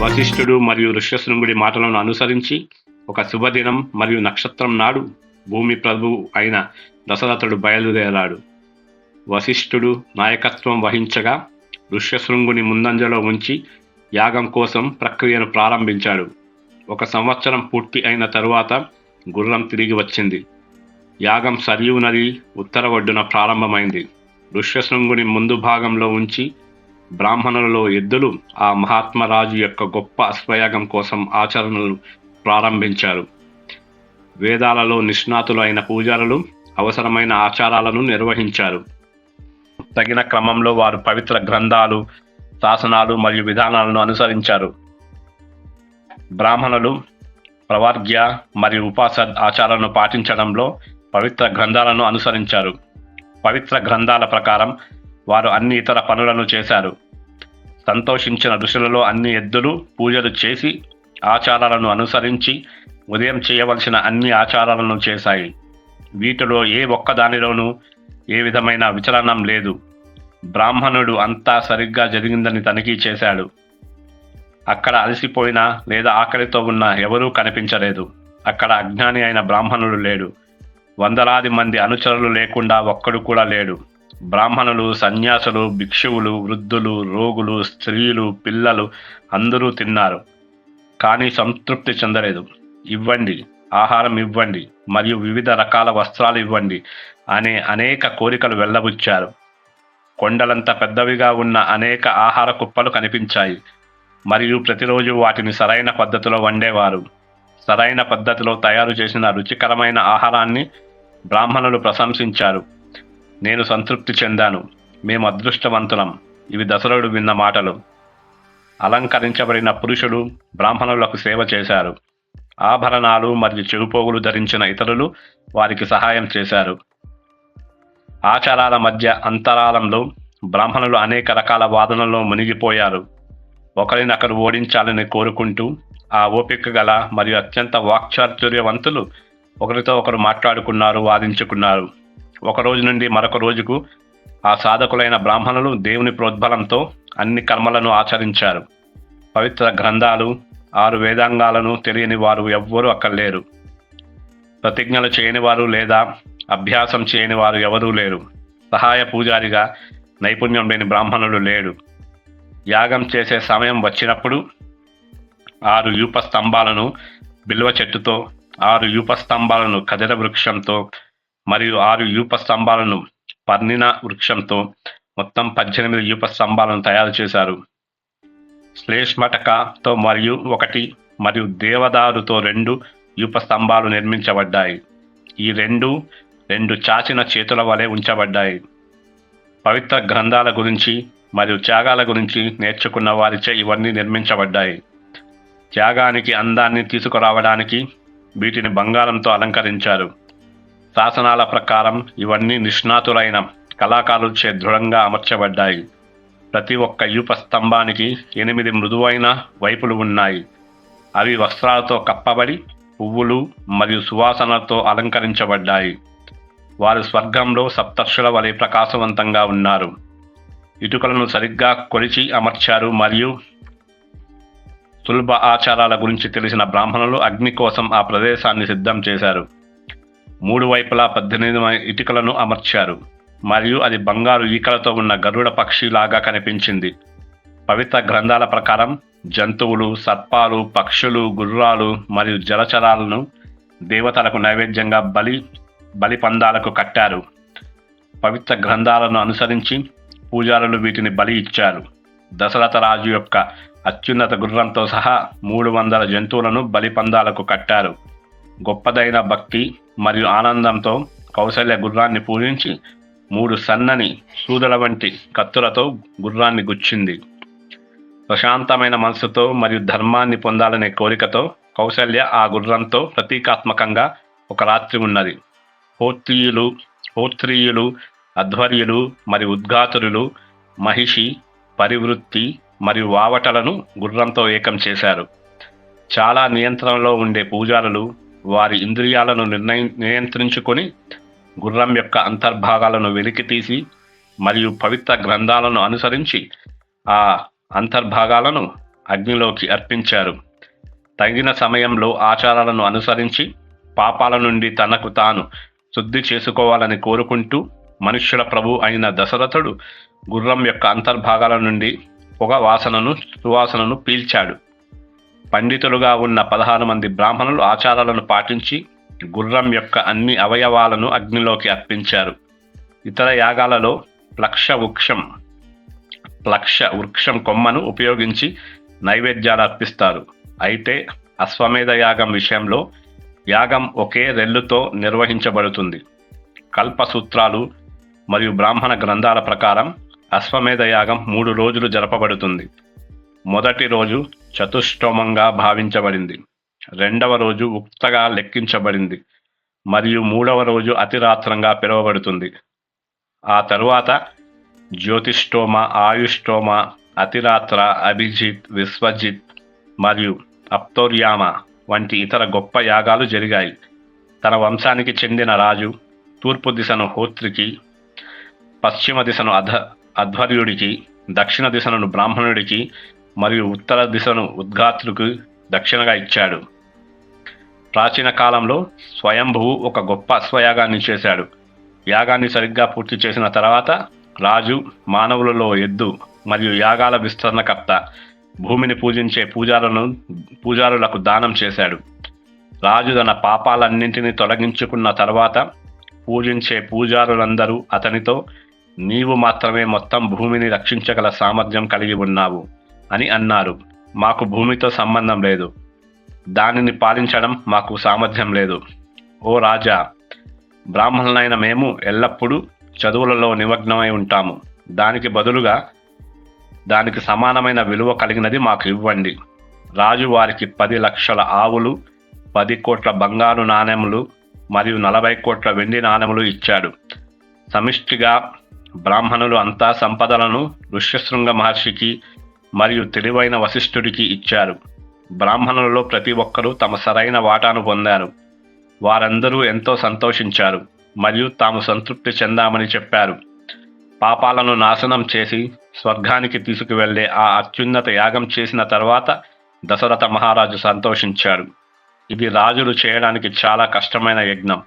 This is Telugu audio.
వశిష్ఠుడు మరియు ఋష్యశృంగుడి మాటలను అనుసరించి ఒక శుభదినం మరియు నక్షత్రం నాడు భూమి ప్రభువు అయిన దశరథుడు బయలుదేరాడు. వశిష్ఠుడు నాయకత్వం వహించగా ఋష్యశృంగుని ముందంజలో ఉంచి యాగం కోసం ప్రక్రియను ప్రారంభించాడు. ఒక సంవత్సరం పూర్తి అయిన తరువాత గుర్రం తిరిగి వచ్చింది. యాగం సరియు నది ఉత్తర ఒడ్డున ప్రారంభమైంది. ఋష్యశృంగుని ముందు భాగంలో ఉంచి బ్రాహ్మణులలో ఎద్దులు ఆ మహాత్మరాజు యొక్క గొప్ప అశ్వయాగం కోసం ఆచరణలు ప్రారంభించారు. వేదాలలో నిష్ణాతులు అయిన పూజారులు అవసరమైన ఆచారాలను నిర్వహించారు. తగిన క్రమంలో వారు పవిత్ర గ్రంథాలు శాసనాలు మరియు విధానాలను అనుసరించారు. బ్రాహ్మణులు ప్రవర్గ్య మరియు ఉపాస ఆచారాలను పాటించడంలో పవిత్ర గ్రంథాలను అనుసరించారు. పవిత్ర గ్రంథాల ప్రకారం వారు అన్ని ఇతర పనులను చేశారు. సంతోషించిన ఋషులలో అన్ని ఎద్దులు పూజలు చేసి ఆచారాలను అనుసరించి ఉదయం చేయవలసిన అన్ని ఆచారాలను చేశాయి. వీటిలో ఏ ఒక్కదానిలోనూ ఏ విధమైన విచలనం లేదు. బ్రాహ్మణుడు అంతా సరిగ్గా జరిగిందని తనిఖీ చేశాడు. అక్కడ అలసిపోయిన లేదా ఆకలితో ఉన్న ఎవరూ కనిపించలేదు. అక్కడ అజ్ఞాని అయిన బ్రాహ్మణుడు లేడు. వందలాది మంది అనుచరులు లేకుండా ఒక్కడు కూడా లేడు. బ్రాహ్మణులు సన్యాసులు భిక్షువులు వృద్ధులు రోగులు స్త్రీలు పిల్లలు అందరూ తిన్నారు. కానీ సంతృప్తి చెందలేదు. ఇవ్వండి ఆహారం ఇవ్వండి మరియు వివిధ రకాల వస్త్రాలు ఇవ్వండి అనే అనేక కోరికలు వెళ్ళబుచ్చారు. కొండలంత పెద్దవిగా ఉన్న అనేక ఆహార కుప్పలు కనిపించాయి. మరియు ప్రతిరోజు వాటిని సరైన పద్ధతిలో వండేవారు. సరైన పద్ధతిలో తయారు చేసిన రుచికరమైన ఆహారాన్ని బ్రాహ్మణులు ప్రశంసించారు. నేను సంతృప్తి చెందాను. మేము అదృష్టవంతులం. ఇవి దశరథుడు విన్న మాటలు. అలంకరించబడిన పురుషుడు బ్రాహ్మణులకు సేవ చేశారు. ఆభరణాలు మరియు చెవిపోగులు ధరించిన ఇతరులు వారికి సహాయం చేశారు. ఆచారాల మధ్య అంతరాలంలో బ్రాహ్మణులు అనేక రకాల వాదనల్లో మునిగిపోయారు. ఒకరినొకరు ఓడించాలని కోరుకుంటూ ఆ ఓపిక గల మరియు అత్యంత వాక్చాతుర్యవంతులు ఒకరితో ఒకరు మాట్లాడుకున్నారు వాదించుకున్నారు. ఒక రోజు నుండి మరొక రోజుకు ఆ సాధకులైన బ్రాహ్మణులు దేవుని ప్రోద్బలంతో అన్ని కర్మలను ఆచరించారు. పవిత్ర గ్రంథాలు ఆరు వేదాంగాలను తెలియని వారు ఎవ్వరూ అక్కడ లేరు. ప్రతిజ్ఞలు చేయని వారు లేదా అభ్యాసం చేయని వారు ఎవరూ లేరు. సహాయ పూజారిగా నైపుణ్యం లేని బ్రాహ్మణులు లేడు యాగం చేసే సమయం వచ్చినప్పుడు ఆరు యూప స్తంభాలను బిల్వ చెట్టుతో ఆరు యూప స్తంభాలను కదిర వృక్షంతో మరియు ఆరు యూప స్తంభాలను పర్ణిన వృక్షంతో మొత్తం పద్దెనిమిది యూప స్తంభాలను తయారు చేశారు. శ్లేష్మటకతో మరియు ఒకటి మరియు దేవదారుతో రెండు యూప స్తంభాలు నిర్మించబడ్డాయి. ఈ రెండు రెండు చాచిన చేతుల వలె ఉంచబడ్డాయి. పవిత్ర గ్రంథాల గురించి మరియు త్యాగాల గురించి నేర్చుకున్న వారిచే ఇవన్నీ నిర్మించబడ్డాయి. త్యాగానికి అందాన్ని తీసుకురావడానికి వీటిని బంగారంతో అలంకరించారు. శాసనాల ప్రకారం ఇవన్నీ నిష్ణాతులైన కళాకారులచే దృఢంగా అమర్చబడ్డాయి. ప్రతి ఒక్క యూప స్తంభానికి ఎనిమిది మృదువైన వైపులు ఉన్నాయి. అవి వస్త్రాలతో కప్పబడి పువ్వులు మరియు సువాసనలతో అలంకరించబడ్డాయి. వారు స్వర్గంలో సప్తర్షుల వలె ప్రకాశవంతంగా ఉన్నారు. ఇటుకలను సరిగ్గా కొలిచి అమర్చారు మరియు సులభ ఆచారాల గురించి తెలిసిన బ్రాహ్మణులు అగ్ని కోసం ఆ ప్రదేశాన్ని సిద్ధం చేశారు. మూడు వైపులా పద్దెనిమిది ఇటుకలను అమర్చారు. మరియు అది బంగారు ఈకలతో ఉన్న గరుడ పక్షిలాగా కనిపించింది. పవిత్ర గ్రంథాల ప్రకారం జంతువులు సర్పాలు పక్షులు గుర్రాలు మరియు జలచరాలను దేవతలకు నైవేద్యంగా బలి బలి పందాలకు కట్టారు. పవిత్ర గ్రంథాలను అనుసరించి పూజారులు వీటిని బలి ఇచ్చారు. దశరథ రాజు యొక్క అత్యున్నత గుర్రంతో సహా మూడు వందల జంతువులను బలి పందాలకు కట్టారు. గొప్పదైన భక్తి మరియు ఆనందంతో కౌశల్య గుర్రాన్ని పూజించి మూడు సన్నని సూదల వంటి కత్తులతో గుర్రాన్ని గుచ్చింది. ప్రశాంతమైన మనసుతో మరియు ధర్మాన్ని పొందాలనే కోరికతో కౌశల్య ఆ గుర్రంతో ప్రతీకాత్మకంగా ఒక రాత్రి ఉన్నది. హోత్రియులు హోత్రియులు అధ్వర్యులు మరియు ఉద్ఘాతురులు మహిషి పరివృత్తి మరియు వావటలను గుర్రంతో ఏకం చేశారు. చాలా నియంత్రణలో ఉండే పూజారులు వారి ఇంద్రియాలను నిర్ణయి నియంత్రించుకొని గుర్రం యొక్క అంతర్భాగాలను వెలికి తీసి మరియు పవిత్ర గ్రంథాలను అనుసరించి ఆ అంతర్భాగాలను అగ్నిలోకి అర్పించారు. తగిన సమయంలో ఆచారాలను అనుసరించి పాపాల నుండి తనకు తాను శుద్ధి చేసుకోవాలని కోరుకుంటూ మనుష్యుల ప్రభు అయిన దశరథుడు గుర్రం యొక్క అంతర్భాగాల నుండి పొగ వాసనను సువాసనను పీల్చాడు. పండితులుగా ఉన్న పదహారు మంది బ్రాహ్మణులు ఆచారాలను పాటించి గుర్రం యొక్క అన్ని అవయవాలను అగ్నిలోకి అర్పించారు. ఇతర యాగాలలో ప్లక్ష వృక్షం ప్లక్ష వృక్షం కొమ్మను ఉపయోగించి నైవేద్యాలు అర్పిస్తారు. అయితే అశ్వమేధ యాగం విషయంలో యాగం ఒకే రెల్లుతో నిర్వహించబడుతుంది. కల్పసూత్రాలు మరియు బ్రాహ్మణ గ్రంథాల ప్రకారం అశ్వమేధ యాగం మూడు రోజులు జరపబడుతుంది. మొదటి రోజు చతుష్టోమంగా భావించబడింది. రెండవ రోజు ఉక్తగా లెక్కించబడింది. మరియు మూడవ రోజు అతిరాత్రంగా పిలువబడుతుంది. ఆ తరువాత జ్యోతిష్టోమ ఆయుష్టోమ అతిరాత్ర అభిజిత్ విశ్వజిత్ మరియు అప్తోర్యామ వంటి ఇతర గొప్ప యాగాలు జరిగాయి. తన వంశానికి చెందిన రాజు తూర్పు దిశను హోత్రికి పశ్చిమ దిశను అధ అధ్వర్యుడికి దక్షిణ దిశను బ్రాహ్మణుడికి మరియు ఉత్తర దిశను ఉద్ఘాతులకు దక్షిణగా ఇచ్చాడు. ప్రాచీన కాలంలో స్వయంభువు ఒక గొప్ప అశ్వయాగాన్ని చేశాడు. యాగాన్ని సరిగ్గా పూర్తి చేసిన తర్వాత రాజు మానవులలో ఎద్దు మరియు యాగాల విస్తరణకర్త భూమిని పూజించే పూజారులను పూజారులకు దానం చేశాడు. రాజు తన పాపాలన్నింటినీ తొలగించుకున్న తర్వాత పూజించే పూజారులందరూ అతనితో నీవు మాత్రమే మొత్తం భూమిని రక్షించగల సామర్థ్యం కలిగి ఉన్నావు. అని అన్నారు. మాకు భూమితో సంబంధం లేదు. దానిని పాలించడం మాకు సామర్థ్యం లేదు. ఓ రాజా బ్రాహ్మణులైన మేము ఎల్లప్పుడూ చదువులలో నిమగ్నమై ఉంటాము. దానికి బదులుగా దానికి సమానమైన విలువ కలిగినది మాకు ఇవ్వండి. రాజు వారికి పది లక్షల ఆవులు పది కోట్ల బంగారు నాణెములు మరియు నలభై కోట్ల వెండి నాణెములు ఇచ్చాడు. సమిష్టిగా బ్రాహ్మణులు అంతా సంపదలను ఋష్యశృంగ మహర్షికి మరియు తెలివైన వశిష్ఠుడికి ఇచ్చారు. బ్రాహ్మణులలో ప్రతి ఒక్కరూ తమ సరైన వాటాను పొందారు. వారందరూ ఎంతో సంతోషించారు. మరియు తాము సంతృప్తి చెందామని చెప్పారు. పాపాలను నాశనం చేసి స్వర్గానికి తీసుకువెళ్ళే ఆ అత్యున్నత యాగం చేసిన తర్వాత దశరథ మహారాజు సంతోషించాడు ఇది రాజులు చేయడానికి చాలా కష్టమైన యజ్ఞం.